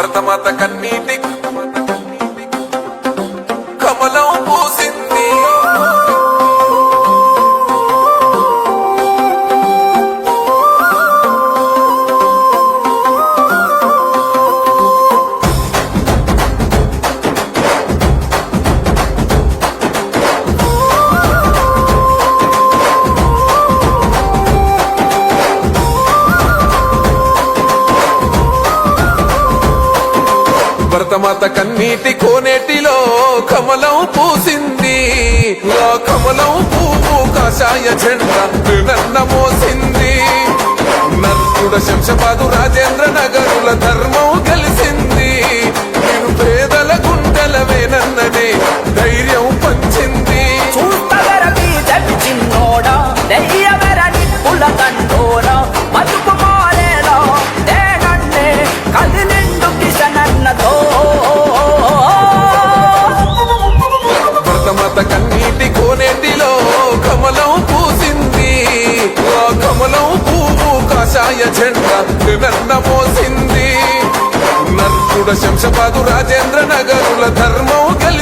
భరతమాత కన్నీటి భరతమాత కన్నీటి కోనేటిలో కమలం పూసింది. ఆ కమలం పువ్వు కాషాయ జెండా నన్న మోసింది. నర్తుడ శంషపాదు రాజేంద్ర నగర్ కమలం పూసింది. ఆ కమలం పువ్వు కాషాయ జెండా నన్న మోసింది. నర్తుడ శంషపాదు రాజేంద్ర నగరుల ధర్మం కలి